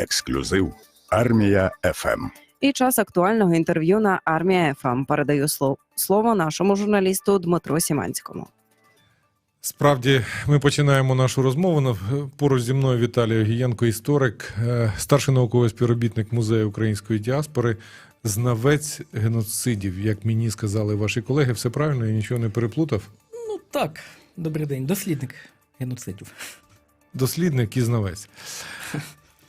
Ексклюзив Армія Ем». ФМ. І час актуального інтерв'ю на армія ФМ. Передаю слово нашому журналісту Дмитру Сіманському. Справді, ми починаємо нашу розмову. Поруч зі мною Віталій Огієнко, історик, е, старший науковий співробітник музею української діаспори, знавець геноцидів, як мені сказали ваші колеги. Все правильно, я нічого не переплутав. Ну так, добрий день, дослідник геноцидів. Дослідник і знавець.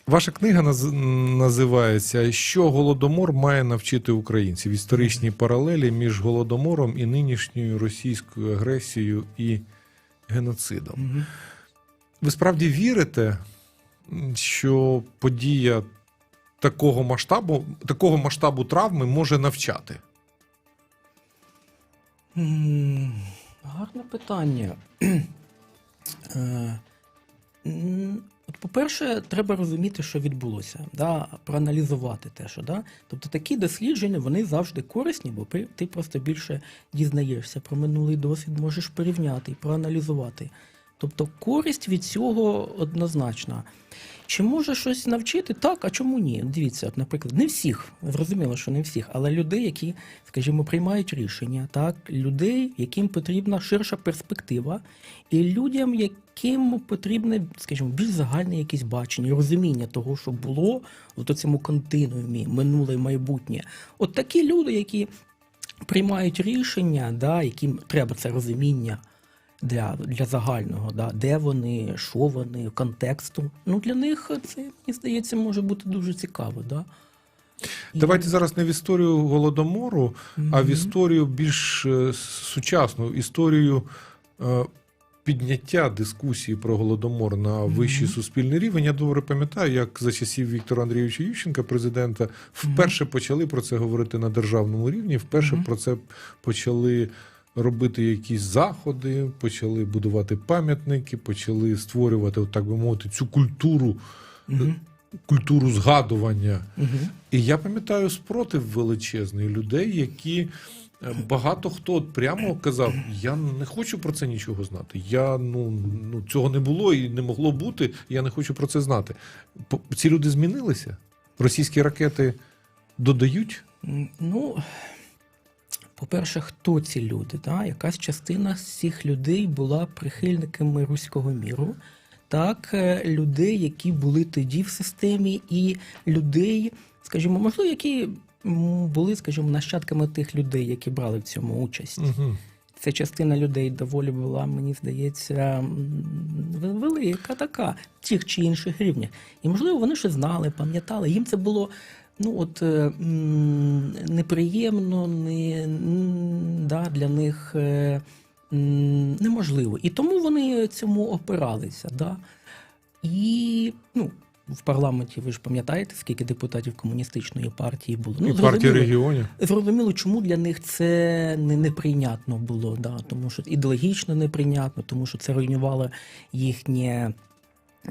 Ваша книга наз- називається Що голодомор має навчити українців? Історичні паралелі між голодомором і нинішньою російською агресією і геноцидом. Ви справді вірите, що подія такого масштабу, такого масштабу травми може навчати? Гарне питання. От, по-перше, треба розуміти, що відбулося, да? проаналізувати те, що да? тобто такі дослідження вони завжди корисні, бо ти просто більше дізнаєшся про минулий досвід, можеш порівняти і проаналізувати. Тобто користь від цього однозначна. Чи може щось навчити? Так, а чому ні? Дивіться, от, наприклад, не всіх, зрозуміло, що не всіх, але людей, які, скажімо, приймають рішення, так, людей, яким потрібна ширша перспектива, і людям, яким потрібне, скажімо, більш загальне якесь бачення, розуміння того, що було в цьому континуумі, минуле і майбутнє. От такі люди, які приймають рішення, да, яким треба це розуміння для, для загального, да, де вони, що вони, контексту. Ну, для них це, мені здається, може бути дуже цікаво. Да? І- Давайте зараз не в історію голодомору, а в історію більш е, сучасну, історію е, підняття дискусії про голодомор на вищий суспільний рівень. Я добре пам'ятаю, як за часів Віктора Андрійовича Ющенка, президента, вперше почали про це говорити на державному рівні, вперше Мгм. про це почали. Робити якісь заходи, почали будувати пам'ятники, почали створювати, так би мовити, цю культуру, Мгм. культуру згадування Мгм. і я пам'ятаю спротив величезний людей, які е, багато хто от прямо казав: я не хочу про це нічого знати. Я ну, ну цього не було і не могло бути. Я не хочу про це знати. Ці люди змінилися. Російські ракети додають. Ну, по-перше, хто ці люди? Да? Якась частина з цих людей була прихильниками руського міру. Так, е, людей, які були тоді в системі, і людей, скажімо, можливо, які були, скажімо, нащадками тих людей, які брали в цьому участь. Угу. Ця частина людей доволі була, мені здається, велика така, тих чи інших рівнях. І, можливо, вони щось знали, пам'ятали. Їм це було ну, от, е, неприємно, не, да, для них е, неможливо. І тому вони цьому опиралися. Да? І ну, в парламенті ви ж пам'ятаєте, скільки депутатів комуністичної партії було. Ну, і партії регіонів. Зрозуміло, чому для них це не, неприйнятно було, да, тому що ідеологічно неприйнятно, тому що це руйнувало їхнє.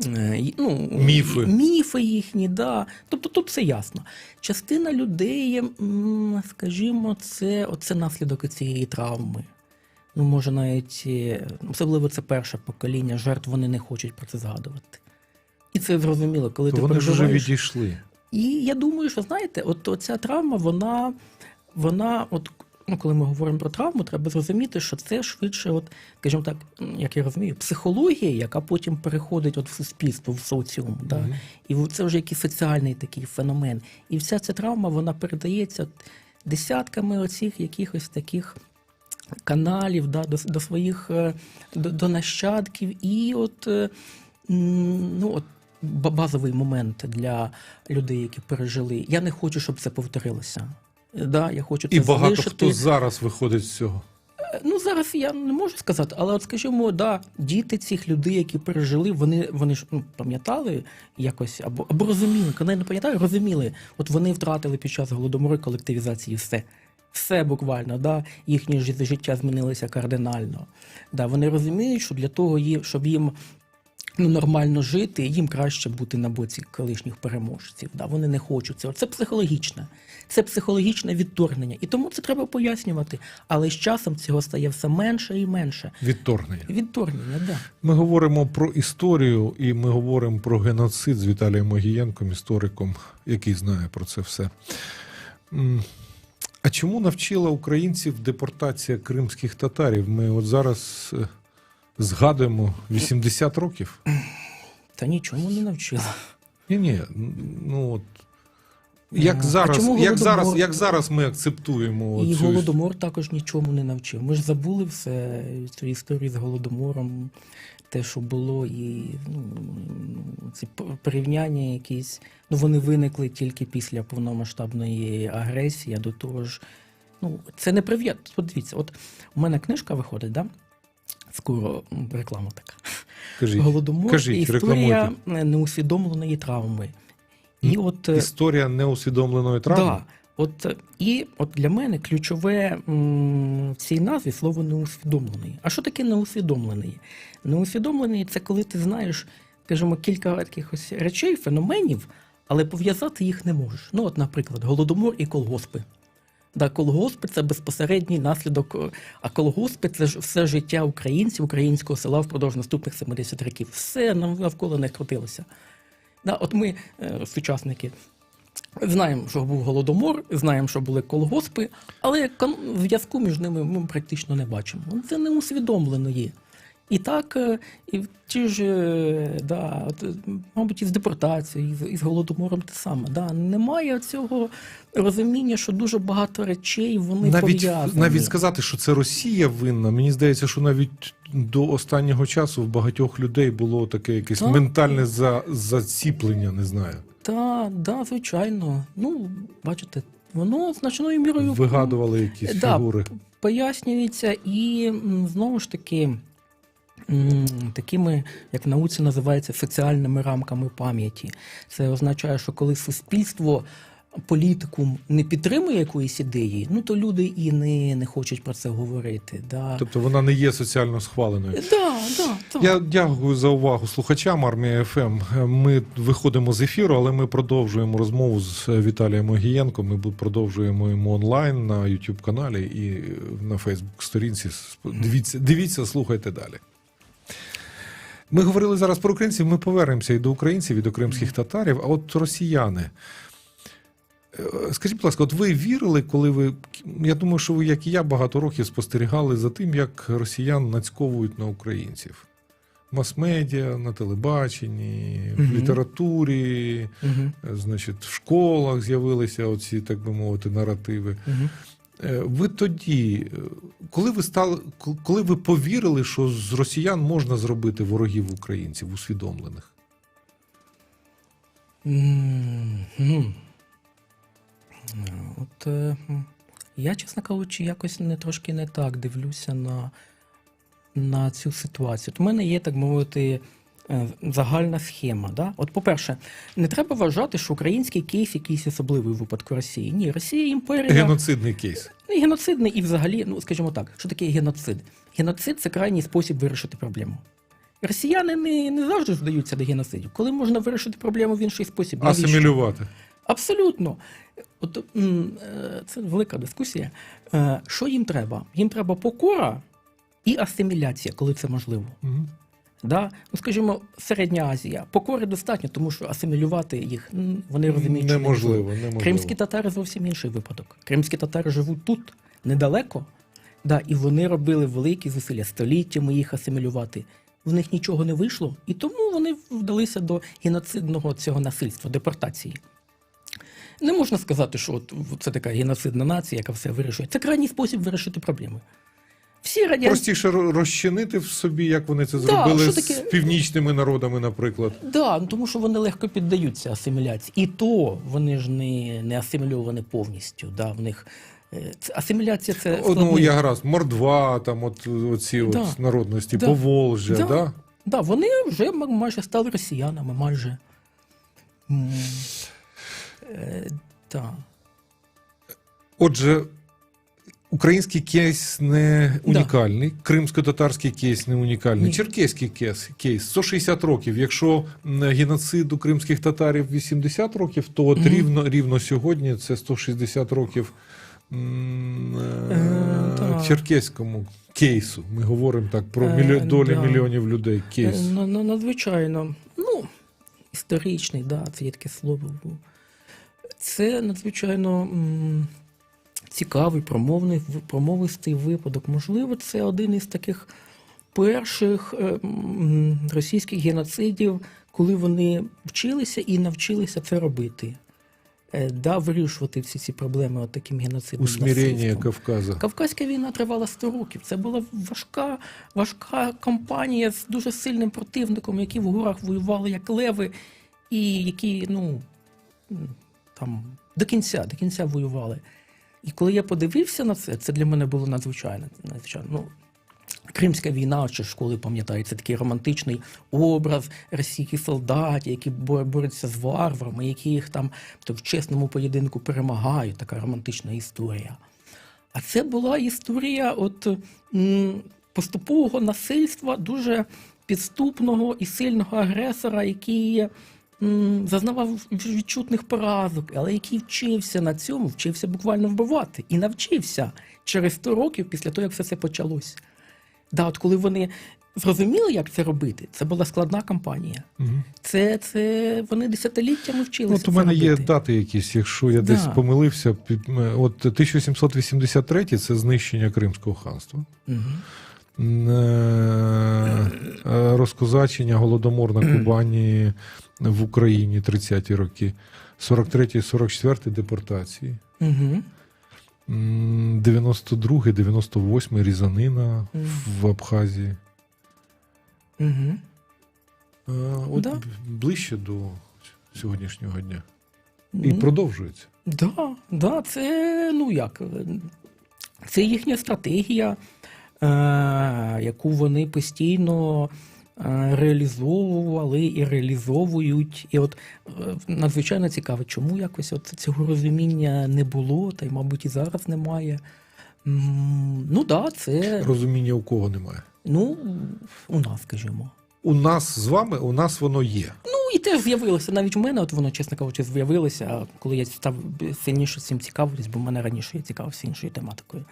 Е, Ну, Міфи. міфи їхні, да. Тобто тут все ясно. Частина людей, скажімо, це оце наслідок цієї травми. Ну, може, навіть е, особливо це перше покоління жертв, вони не хочуть про це згадувати. І це зрозуміло, коли То ти вони ж вже відійшли. І я думаю, що знаєте, от ця травма, вона, вона, от ну, коли ми говоримо про травму, треба зрозуміти, що це швидше, от, скажімо так, як я розумію, психологія, яка потім переходить от в суспільство, в соціум. Да? Мгм. І це вже якийсь соціальний такий феномен. І вся ця травма вона передається десятками оцих якихось таких каналів да, до, до своїх е, до, до нащадків. І от, е, ну, от базовий момент для людей, які пережили. Я не хочу, щоб це повторилося. Да, я хочу це І багато залишити. хто зараз виходить з цього. Ну зараз я не можу сказати, але от скажімо, да, діти цих людей, які пережили, вони, вони ж ну, пам'ятали якось або, або розуміли, коли не пам'ятаю, розуміли, от вони втратили під час голодомору колективізації все. Все буквально, да, їхнє жи- життя змінилося кардинально. Да, вони розуміють, що для того, щоб їм ну, нормально жити, їм краще бути на боці колишніх переможців. Да? Вони не хочуть цього. Це психологічне. Це психологічне відторгнення. І тому це треба пояснювати. Але з часом цього стає все менше і менше. Відторгнення. Відторгнення, так. Да. Ми говоримо про історію, і ми говоримо про геноцид з Віталієм Могієнком, істориком, який знає про це все. А чому навчила українців депортація кримських татарів? Ми от зараз е, згадуємо 80 років. Та нічому не навчила. Ні, ні, ну от. Як зараз, як, зараз, як зараз ми акцептуємо І цю голодомор також нічому не навчив. Ми ж забули все цю історію з голодомором, те, що було, і ну, ці порівняння якісь. Ну, вони виникли тільки після повномасштабної агресії, а до того ж, ну, це не прив'яз. Подивіться, от у мене книжка виходить, да? Скоро реклама така. Кажіть, Голодомор кажіть, історія неусвідомленої травми. І от е, історія неусвідомленої травми. Да. От, е, і от для мене ключове в цій назві слово неусвідомлений. А що таке неусвідомлений? Неусвідомлений це коли ти знаєш, скажімо, кілька таких ось речей, феноменів, але пов'язати їх не можеш. Ну, от, наприклад, голодомор і колгоспи. Да, колгоспи це безпосередній наслідок, е, а колгоспи це ж все життя українців, українського села впродовж наступних 70 років. Все нав- навколо них крутилося. Да, от ми, е, сучасники, знаємо, що був голодомор, знаємо, що були колгоспи, але зв'язку між ними ми практично не бачимо. Це не усвідомлено є. І так, е, і в ті ж, е, да, от, е, мабуть, і з депортацією, і з, голодомором те саме. Да. Немає цього розуміння, що дуже багато речей вони навіть, пов'язані. навіть сказати, що це Росія винна, мені здається, що навіть до останнього часу в багатьох людей було таке якесь Так. ментальне за, заціплення, не знаю. Так, да, звичайно. Ну, бачите, воно значною мірою Вигадували якісь Да, фігури. пояснюється і знову ж таки. Такими, як в науці називається, соціальними рамками пам'яті. Це означає, що коли суспільство, політикум не підтримує якоїсь ідеї, ну то люди і не, не хочуть про це говорити. Да. Тобто вона не є соціально схваленою. Да, да, да. Я дякую за увагу слухачам армія ФМ. Ми виходимо з ефіру, але ми продовжуємо розмову з Віталієм Огієнком. Ми продовжуємо йому онлайн на youtube каналі і на Фейсбук сторінці. Дивіться, дивіться, слухайте далі. Ми говорили зараз про українців. Ми повернемося і до українців, і до кримських татарів. А от росіяни. Е, Скажіть, будь ласка, от ви вірили, коли ви. Я думаю, що ви, як і я, багато років спостерігали за тим, як росіян нацьковують на українців. Мас-медіа, на телебаченні, в літературі, е, значить, в школах з'явилися оці, так би мовити, наративи. Е, Ви тоді, е, коли ви стали, коли ви повірили, що з росіян можна зробити ворогів українців усвідомлених? От е, я, чесно кажучи, якось не трошки не так дивлюся на, на цю ситуацію. От у мене є, так мовити, е, загальна схема. Да? От, по-перше, не треба вважати, що український кейс якийсь особливий у випадку Росії. Ні, Росія імперія. Геноцидний кейс. Ну, геноцидний, і взагалі, ну скажімо так, що таке геноцид? Геноцид це крайній спосіб вирішити проблему. Росіяни не, не завжди здаються до геноцидів. Коли можна вирішити проблему в інший спосіб? Навіщо? Асимілювати. Абсолютно. От, е, це велика дискусія. Е, Що їм треба? Їм треба покора і асиміляція, коли це можливо. Мгм. Да? Ну, скажімо, Середня Азія. Покори достатньо, тому що асимілювати їх вони розуміють, що Неможливо, неможливо. Кримські татари зовсім інший випадок. Кримські татари живуть тут, недалеко, да, і вони робили великі зусилля століттями їх асимілювати. В них нічого не вийшло, і тому вони вдалися до геноцидного цього насильства, депортації. Не можна сказати, що от це така геноцидна нація, яка все вирішує. Це крайній спосіб вирішити проблеми. Всі радянські Простіше розчинити в собі, як вони це Да, зробили що з північними народами, наприклад. Да, ну тому що вони легко піддаються асиміляції. І то вони ж не, не асимільовані повністю. Да, в них е, асиміляція це О, Ну, я гаразд, мордва, там, от оці Да. от народності, Да. Поволжя, Да. да? Да, вони вже майже стали росіянами, майже. Е, да. Отже, Український кейс не Да. унікальний, кримсько-татарський кейс не унікальний, Ні. черкеський кейс, кейс 160 років. Якщо геноциду кримських татарів 80 років, то от Мгм. рівно, рівно сьогодні це 160 років м, Е, черкеському кейсу. Ми говоримо так про Е, мільйон, долі да. мільйонів людей. Кейс. На- на- Надзвичайно. Ну, історичний, да, це є таке слово. Це надзвичайно м, цікавий промовний, промовистий випадок. Можливо, це один із таких перших е, російських геноцидів, коли вони вчилися і навчилися це робити. Е, Да, вирішувати всі ці проблеми от таким геноцидом. Усмірення насильством. Кавказа. Кавказька війна тривала 100 років. Це була важка, важка кампанія з дуже сильним противником, які в горах воювали як леви, і які, ну там до кінця, до кінця воювали. І коли я подивився на це, це для мене було надзвичайно. надзвичайно. Ну, Кримська війна, чи школи пам'ятається, такий романтичний образ російських солдатів, які бо- борються з варварами, які їх там то в чесному поєдинку перемагають. Така романтична історія. А це була історія от, поступового насильства дуже підступного і сильного агресора, який зазнавав відчутних поразок, але який вчився на цьому, вчився буквально вбивати. І навчився через 100 років після того, як все це почалося. Да, от коли вони зрозуміли, як це робити, це була складна кампанія. Мгм. Це, це вони десятиліттями вчилися. От у це мене є дати якісь, якщо я десь Да. помилився. От 1783 це знищення Кримського ханства. Е, Розкозачення голодомор на Кубані в Україні 30-ті роки. 43-44 депортації. М, 92-й, 98-й різанина Мгм. в Абхазії. Мгм. Е, От Да. ближче до сьогоднішнього дня. І Ну, продовжується. Да, да, це ну як, це їхня стратегія, е, яку вони постійно реалізовували і реалізовують. І от е, надзвичайно цікаво, чому якось от цього розуміння не було, та й, мабуть, і зараз немає. Ну так, да, це Розуміння у кого немає. ну, у нас, скажімо. У нас з вами, у нас воно є. Ну і теж з'явилося навіть в мене, от воно, чесно кажучи, з'явилося, коли я став сильніше цим цікавитись, бо в мене раніше я цікавився іншою тематикою.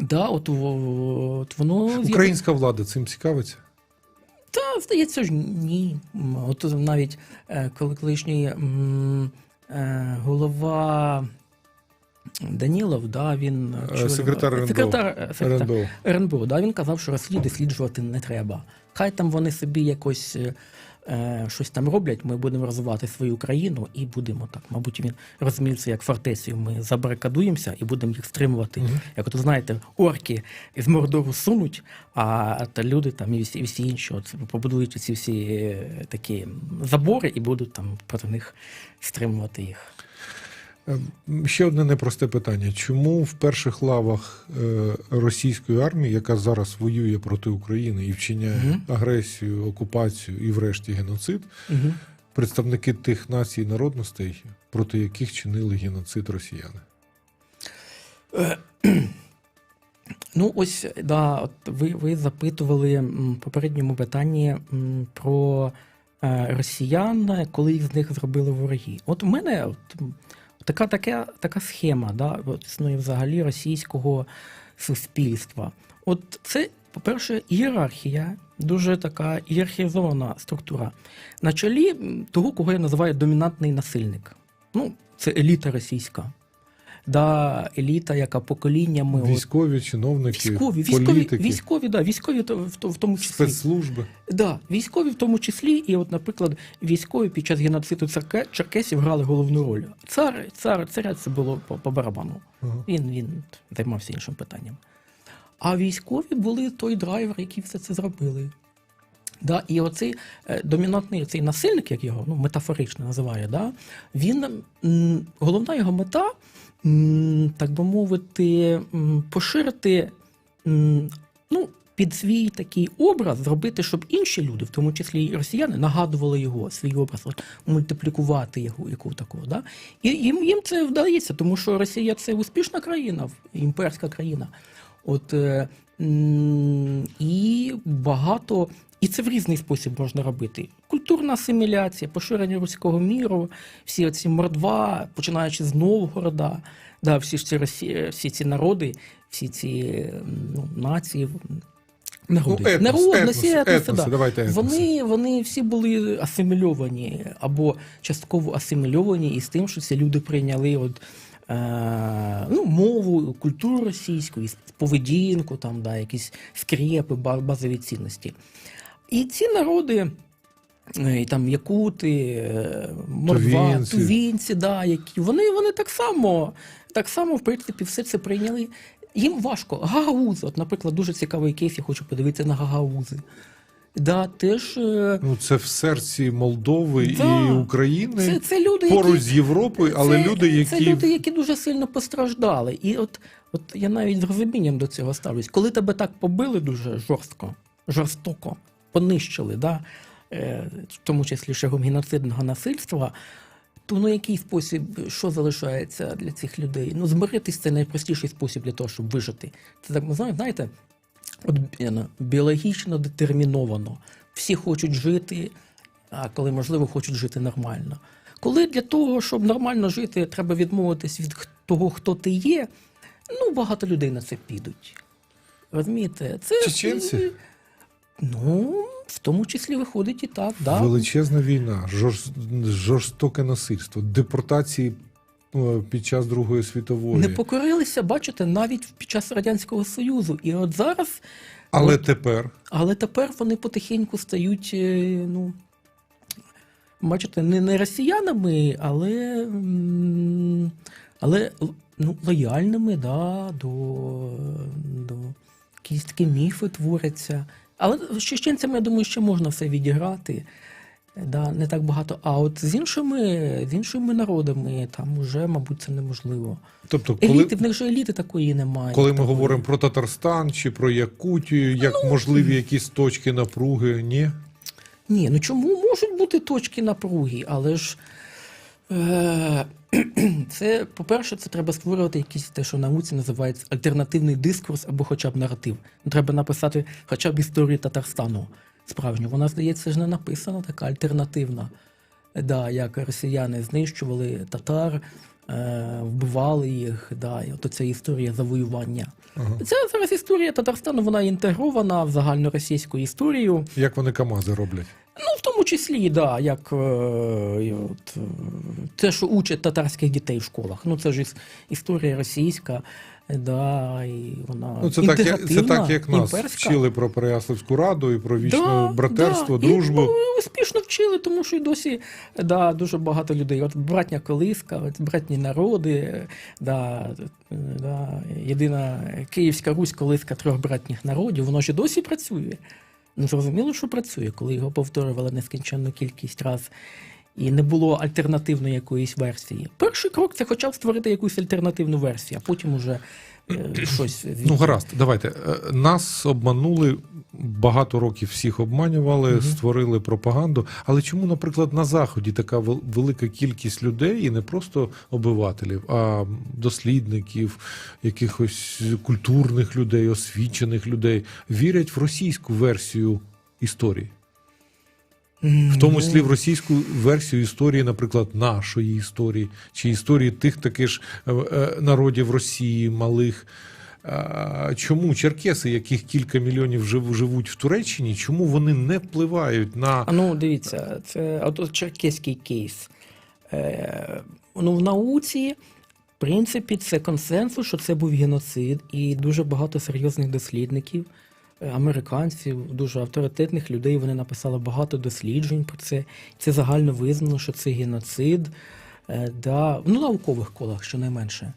Да, от, от воно Українська влада цим цікавиться. Здається ж, ні. От навіть е, коли колишній е, голова Данілов, да, він Е, секретар РНБО. секретар, секретар РНБО. РНБО, да, він казав, що Росію досліджувати не треба. Хай там вони собі якось щось там роблять, ми будемо розвивати свою країну і будемо так. Мабуть, він розумів це як фортецію. Ми забарикадуємося і будемо їх стримувати. Мгм. Як от знаєте, орки з Мордору сунуть, а та люди там і всі, і всі інші от, побудують ці всі е, такі забори і будуть там проти них стримувати їх. Е, Ще одне непросте питання: чому в перших лавах е, російської армії, яка зараз воює проти України і вчиняє Мгм. агресію, окупацію і, врешті, геноцид, Угу. представники тих націй і народностей, проти яких чинили геноцид росіяни? Ну, ось да, от ви, ви запитували в попередньому питанні про е, росіян, коли з них зробили вороги. От у мене от, така, така, така схема, да, існує взагалі російського суспільства. От це, по-перше, ієрархія, дуже така ієрархізована структура. На чолі того, кого я називаю домінантний насильник. Ну, це еліта російська. Да, еліта, яка поколіннями. от, Військові, чиновники, Військові, військові, політики, військові, да, військові то- в, в тому числі. спецслужби. Да, військові в тому числі, і от, наприклад, військові під час геноциду церке- черкесів грали головну роль. Цар, цар, царя це було по, по барабану. Ага. Він, він займався іншим питанням. А військові були той драйвер, який все це зробили. Да, і оцей е, домінантний цей насильник, як його ну, метафорично називає, да, він головна його мета, так би мовити, поширити ну, під свій такий образ зробити, щоб інші люди, в тому числі і росіяни, нагадували його, свій образ, от, мультиплікувати його, яку такого. Да? І їм, їм це вдається, тому що Росія це успішна країна, імперська країна. От, е, і багато. І це в різний спосіб можна робити. Культурна асиміляція, поширення руського міру, всі оці мордва, починаючи з Новгорода, да, всі ж ці Росі... всі ці народи, всі ці ну, нації, народи, Ну, етнос, народності, етнос, етноси, етноси, да. давайте етноси. Вони, вони всі були асимільовані або частково асимільовані із тим, що ці люди прийняли от, е, ну, мову, культуру російську, поведінку, там, да, якісь скрепи, ба- базові цінності. І ці народи. е, І там якути, е, мордва, Тувінці. тувінці, да, які вони, вони так само, так само, в принципі, все це прийняли. Їм важко. Гагаузи, от, наприклад, дуже цікавий кейс, я хочу подивитися на гагаузи. Да, теж е, Ну, це в серці Молдови Да. і України це, це люди, поруч які, з Європою, але це, люди, які це люди, які дуже сильно постраждали. І от, от я навіть з розумінням до цього ставлюсь. Коли тебе так побили дуже жорстко, жорстоко, понищили, да, е, в тому числі шагом геноцидного насильства, то ну який спосіб, що залишається для цих людей? Ну, змиритись це найпростіший спосіб для того, щоб вижити. Це так, зна- знаєте, от е, ну, біологічно детерміновано. Всі хочуть жити, а коли можливо, хочуть жити нормально. Коли для того, щоб нормально жити, треба відмовитись від того, хто ти є, ну багато людей на це підуть. Розумієте? Це Чеченці? Ну, в тому числі виходить і так. Да. величезна війна, жорстоке насильство, депортації е, під час Другої світової. Не покорилися, бачите, навіть під час Радянського Союзу. І от зараз, Але от- тепер але тепер вони потихеньку стають, е, ну, бачите, не, не росіянами, але, але ну, лояльними да, до, до якісь такі міфи творяться. Але з чеченцями, я думаю, ще можна все відіграти. Да, не так багато. А от з іншими, з іншими народами там уже, мабуть, це неможливо. тобто, коли, Еліти, в них же еліти такої немає. коли ми говоримо про Татарстан чи про Якутію, як Ну, можливі якісь точки напруги, ні. Ні, ну чому можуть бути точки напруги, але ж е- це, по-перше, це треба створювати якийсь те, що в науці називається альтернативний дискурс або хоча б наратив. Ну, Треба написати хоча б історію Татарстану справжню. Вона, здається, ж не написана, така альтернативна. Да, як росіяни знищували татар, вбивали їх, да, і от ця історія завоювання. Ага. Це зараз історія Татарстану, вона інтегрована в загальноросійську історію. Як вони Камази роблять? Ну, в тому числі, да, як е, от, е, те, що учать татарських дітей в школах. Ну, це ж іс- історія російська, е, да, і вона Ну, це так, як, це так, як нас імперська. вчили про Переяславську раду і про вічне Да, братерство, да. дружбу. І, ну, успішно вчили, тому що й досі да, дуже багато людей. От братня колиска, от братні народи, да, да, єдина Київська Русь, колиска трьох братніх народів, воно ж і досі працює. Ну, зрозуміло, що працює, коли його повторювали нескінченну кількість раз. І не було альтернативної якоїсь версії. Перший крок це хоча б створити якусь альтернативну версію, а потім уже е, щось. Ну, гаразд, давайте. Е, Нас обманули багато років всіх обманювали, Мгм. створили пропаганду. Але чому, наприклад, на Заході така велика кількість людей, і не просто обивателів, а дослідників, якихось культурних людей, освічених людей, вірять в російську версію історії? В тому числі в російську версію історії, наприклад, нашої історії, чи історії тих таких ж е, е, народів Росії, малих. Чому черкеси, яких кілька мільйонів живуть в Туреччині, чому вони не впливають на А ну, дивіться, це от, от черкеський кейс. Е, ну, в науці, в принципі, це консенсус, що це був геноцид, і дуже багато серйозних дослідників, американців, дуже авторитетних людей. Вони написали багато досліджень про це. Це загально визнано, що це геноцид. Е, да, ну, наукових колах, щонайменше.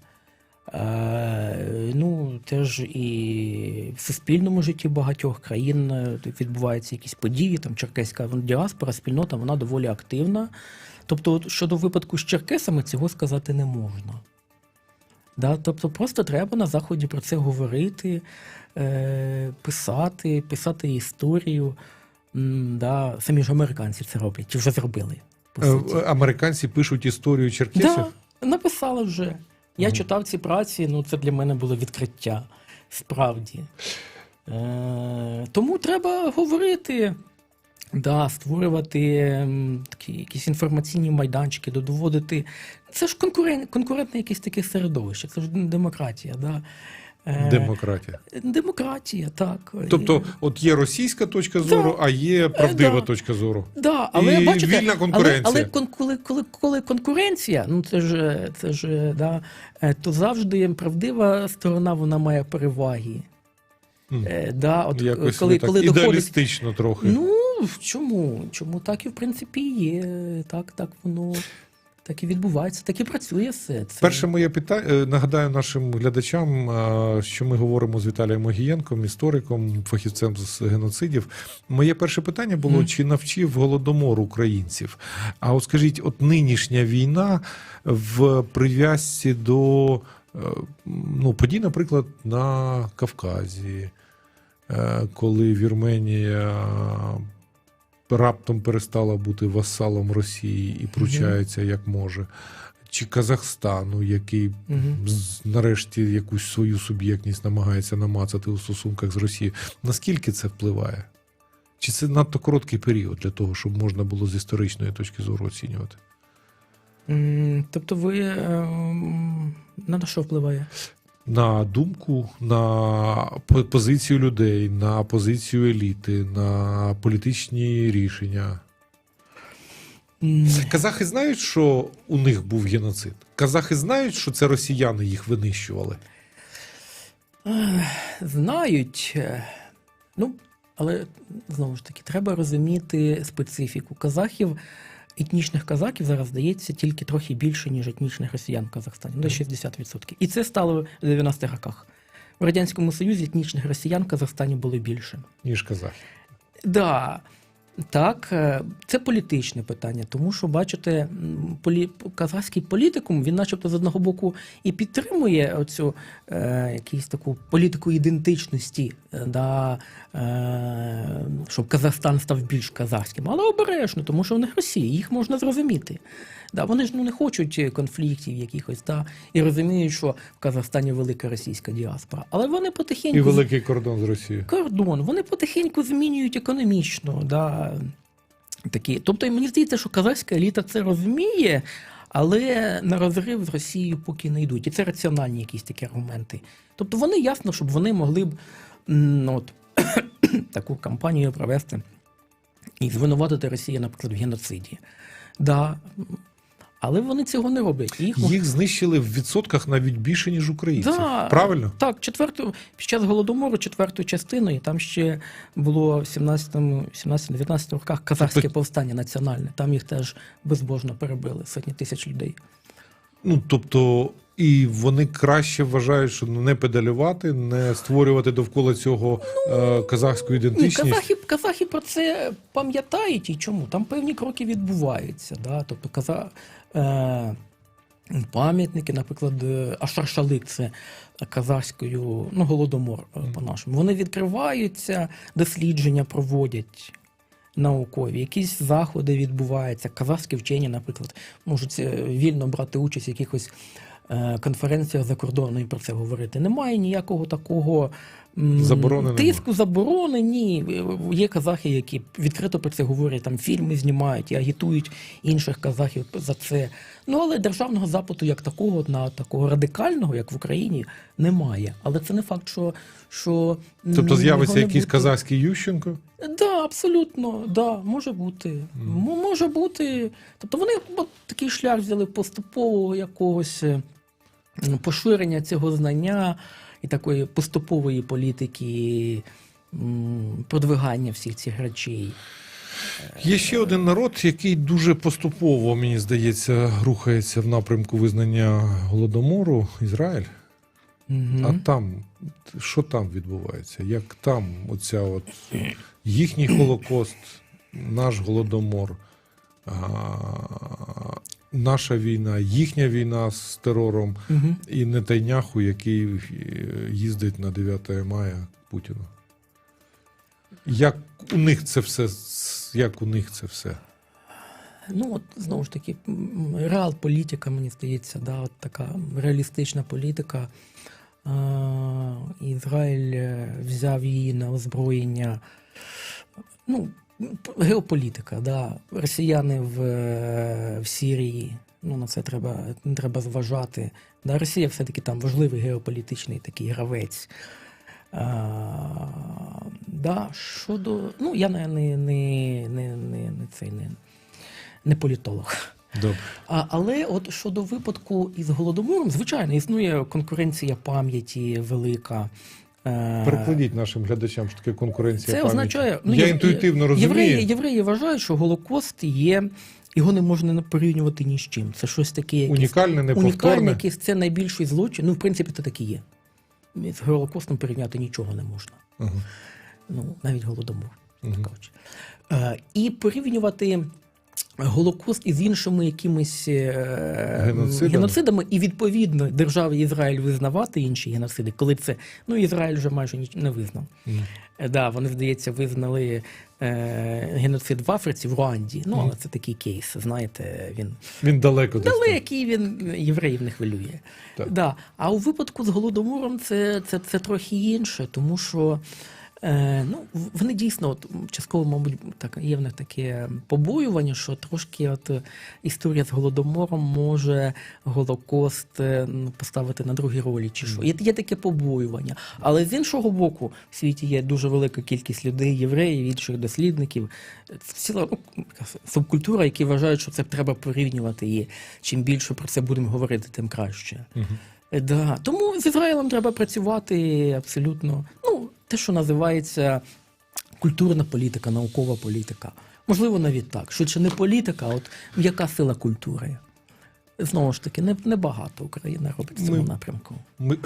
Е, ну, теж і в суспільному житті багатьох країн е, відбуваються якісь події, там черкеська діаспора, спільнота, вона доволі активна. Тобто, щодо випадку з черкесами, цього сказати не можна. Да? Тобто просто треба на Заході про це говорити, е, писати, писати історію. Да, самі ж американці це роблять, чи вже зробили. По Е, суті. Американці пишуть історію черкесів. Да, написали вже. Я Мгм. читав ці праці, ну це для мене було відкриття. Справді. Е, тому треба говорити, да, створювати такі якісь інформаційні майданчики, доводити. Це ж конкурент, конкурентне якесь таке середовище, це ж демократія. Да? Е, Демократія. Демократія, так. Тобто, от є російська точка зору, а є правдива да. точка зору. Да, але І бачите, вільна конкуренція. Але, але коли, коли, коли конкуренція, ну це ж це ж да, е, то завжди правдива сторона вона має переваги. Е, Да, от Якось коли, коли доходить. ідеалістично трохи. Ну чому? Чому так і в принципі є? Так, так воно так і відбувається, так і працює все. Це Перше моє питання нагадаю нашим глядачам, що ми говоримо з Віталієм Огієнком, істориком, фахівцем з геноцидів. Моє перше питання було: Мгм. чи навчив голодомор українців? А от скажіть, от нинішня війна в прив'язці до е, ну, подій, наприклад, на Кавказі, е, коли Вірменія раптом перестала бути васалом Росії і пручається як може. Чи Казахстану, який з- нарешті якусь свою суб'єктність намагається намацати у стосунках з Росією. Наскільки це впливає? Чи це надто короткий період для того, щоб можна було з історичної точки зору оцінювати? Тобто ви ем, на що впливає? На думку, на позицію людей, на позицію еліти, на політичні рішення. Казахи знають, що у них був геноцид. Казахи знають, що це росіяни їх винищували. Знають. Ну, але знову ж таки, треба розуміти специфіку. Казахів, етнічних казаків зараз здається тільки трохи більше, ніж етнічних росіян в Казахстані. до Десь 60%. І це стало в 90-х роках. В Радянському Союзі етнічних росіян в Казахстані було більше. ніж казахи. Да, так, е, це політичне питання, тому що, бачите, полі... казахський політикум, він начебто з одного боку і підтримує оцю е, якусь таку політику ідентичності, е, да, е, щоб Казахстан став більш казахським, але обережно, тому що вони Росії їх можна зрозуміти. Да, вони ж ну, не хочуть е, конфліктів якихось, да, і розуміють, що в Казахстані велика російська діаспора. Але вони потихеньку І великий кордон з Росією. кордон. Вони потихеньку змінюють економічно. Да, такі. Тобто, мені здається, що казахська еліта це розуміє, але на розрив з Росією поки не йдуть. І це раціональні якісь такі аргументи. Тобто вони ясно, щоб вони могли б ну, от, таку кампанію провести і звинуватити Росію, наприклад, в геноциді. Да. Але вони цього не роблять. Їх, Їх знищили в відсотках навіть більше, ніж українців. Да, Правильно? Так, четверту, під час голодомору четвертою частиною там ще було в 17-19 роках казахське Тобто- повстання національне. Там їх теж безбожно перебили, сотні тисяч людей. Ну тобто, і вони краще вважають, що не педалювати, не створювати довкола цього е, казахську Ні, ідентичність. казахи, казахи про це пам'ятають і чому? Там певні кроки відбуваються. Да? Тобто каза, е, пам'ятники, наприклад, е, Ашаршалик, це казахською, ну, голодомор е, по-нашому. Вони відкриваються, дослідження проводять. Наукові, якісь заходи відбуваються. Казахські вчені, наприклад, можуть е, вільно брати участь в якихось е, конференціях за кордоном і про це говорити. Немає ніякого такого м, тиску, заборони. Ні. Є казахи, які відкрито про це говорять, там фільми знімають і агітують інших казахів за це. Ну але державного запиту як такого, на такого радикального, як в Україні, немає. Але це не факт, що. що Тобто з'явиться якийсь казахський Ющенко. Да, абсолютно, да, може бути. М- Може бути. Тобто вони от, такий шлях взяли поступового якогось поширення цього знання і такої поступової політики м, продвигання всіх цих речей. Є ще один народ, який дуже поступово, мені здається, рухається в напрямку визнання голодомору Ізраїль. Мгм. А там, що там відбувається? Як там оця от їхній Холокост, наш голодомор? А, наша війна, їхня війна з терором Угу. і Нетайняху, який е, їздить на 9 мая к Путіну. Як у них це все? Як у них це все? Ну, от знову ж таки, реал політика, мені здається, да, от така реалістична політика. Ізраїль е, взяв її на озброєння. Ну, геополітика, да. Росіяни в, е, в Сирії. Ну, на це треба, треба зважати. Да, Росія все-таки там важливий геополітичний такий гравець. А, да, щодо. Ну, я не, не, не, не, не, не, цей, не, не політолог. Добре. А, але от щодо випадку із голодомором, звичайно, існує конкуренція пам'яті велика. Е, Перекладіть нашим глядачам, що таке конкуренція. Це пам'яті. означає, ну, я інтуїтивно розумію. Євреї, євреї вважають, що Голокост є, його не можна порівнювати ні з чим. Це щось таке, якесь Унікальне, унікальне, якесь це найбільший злочин. Ну, в принципі, це так і є. З Голокостом порівняти нічого не можна. Ага. Ну, навіть голодомор. Мгм. так кажучи. Е, І порівнювати Голокост із іншими якимись е, Геноцидами. геноцидами, і відповідно державі Ізраїль визнавати інші геноциди, коли це ну Ізраїль вже майже ніч не визнав. Е, Да, вони, здається, визнали е, геноцид в Африці, в Руанді. Ну, але це такий кейс, знаєте, він Він далеко десь далекий, він євреїв не хвилює. Так. Да. А у випадку з голодомором це, це, це трохи інше, тому що е, ну, вони дійсно, от, частково, мабуть, так, є в них таке побоювання, що трошки от, історія з голодомором може Голокост е, ну, поставити на другі ролі, чи що. Є, є таке побоювання. Але з іншого боку, в світі є дуже велика кількість людей, євреїв, інших дослідників. Ціла ну, субкультура, які вважають, що це треба порівнювати. І чим більше про це будемо говорити, тим краще. Е, Да. Тому з Ізраїлем треба працювати абсолютно. Ну, те, що називається культурна політика, наукова політика. Можливо, навіть так. Швидше не політика, а от м'яка сила культури. Знову ж таки, не- небагато Україна робить в цьому Ми- напрямку. Ми,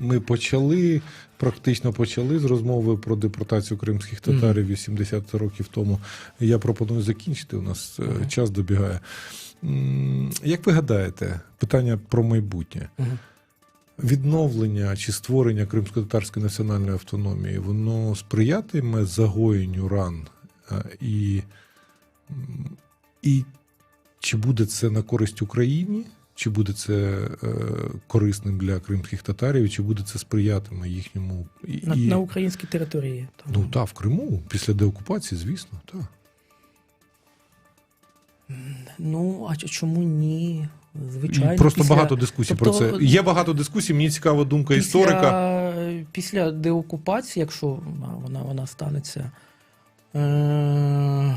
ми почали, практично почали з розмови про депортацію кримських татарів 80 років тому. Я пропоную закінчити. У нас е, час добігає. Як ви гадаєте, питання про майбутнє? Мгм. Відновлення чи створення кримсько-татарської національної автономії, воно сприятиме загоєнню ран е, і, і чи буде це на користь Україні, чи буде це е, корисним для кримських татарів, чи буде це сприятиме їхньому і, На, і- на українській території. Тому- ну так, в Криму після деокупації, звісно, так. Ну, а чому ні? Звичайно. І просто після- багато дискусій про тобто, це. Є багато дискусій. Мені цікава думка історика. Після, після деокупації, якщо а, вона, вона станеться. Е,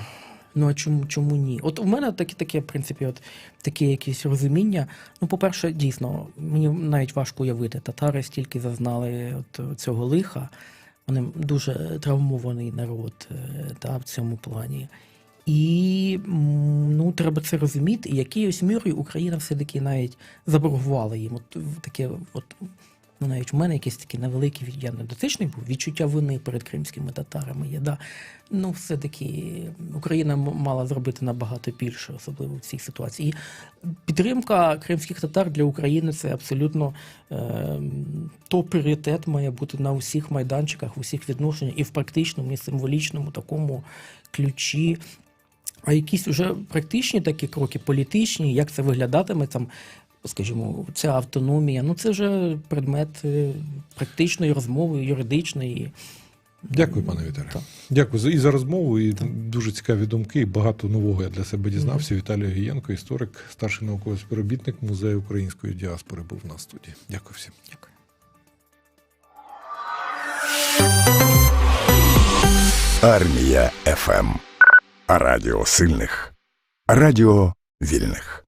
ну а чому, чому ні? От у мене таке, таке, в принципі, от таке якесь розуміння. Ну, по-перше, дійсно, мені навіть важко уявити, татари стільки зазнали от цього лиха. Вони дуже травмований народ е, та, в цьому плані. І ну, треба це розуміти. І якоюсь мірою Україна все-таки навіть заборгувала їм. От таке, от ну навіть у мене якесь таке невелике від- я не дотичний був відчуття вини перед кримськими татарами. Є, да. Ну, все-таки Україна мала зробити набагато більше, особливо в цій ситуації. І підтримка кримських татар для України це абсолютно е, топ пріоритет має бути на усіх майданчиках, в усіх відношеннях і в практичному, і символічному такому ключі. А якісь вже практичні такі кроки, політичні, як це виглядатиме там, скажімо, ця автономія, ну це вже предмет е, практичної розмови, юридичної. Дякую, пане Віталію. Так. Дякую за і за розмову, і Так. дуже цікаві думки. І багато нового я для себе дізнався. Віталій Гієнко, історик, старший науковий співробітник музею української діаспори, був на студії. Дякую всім. Дякую. Армія ФМ. Радіо сильних. Радіо вільних.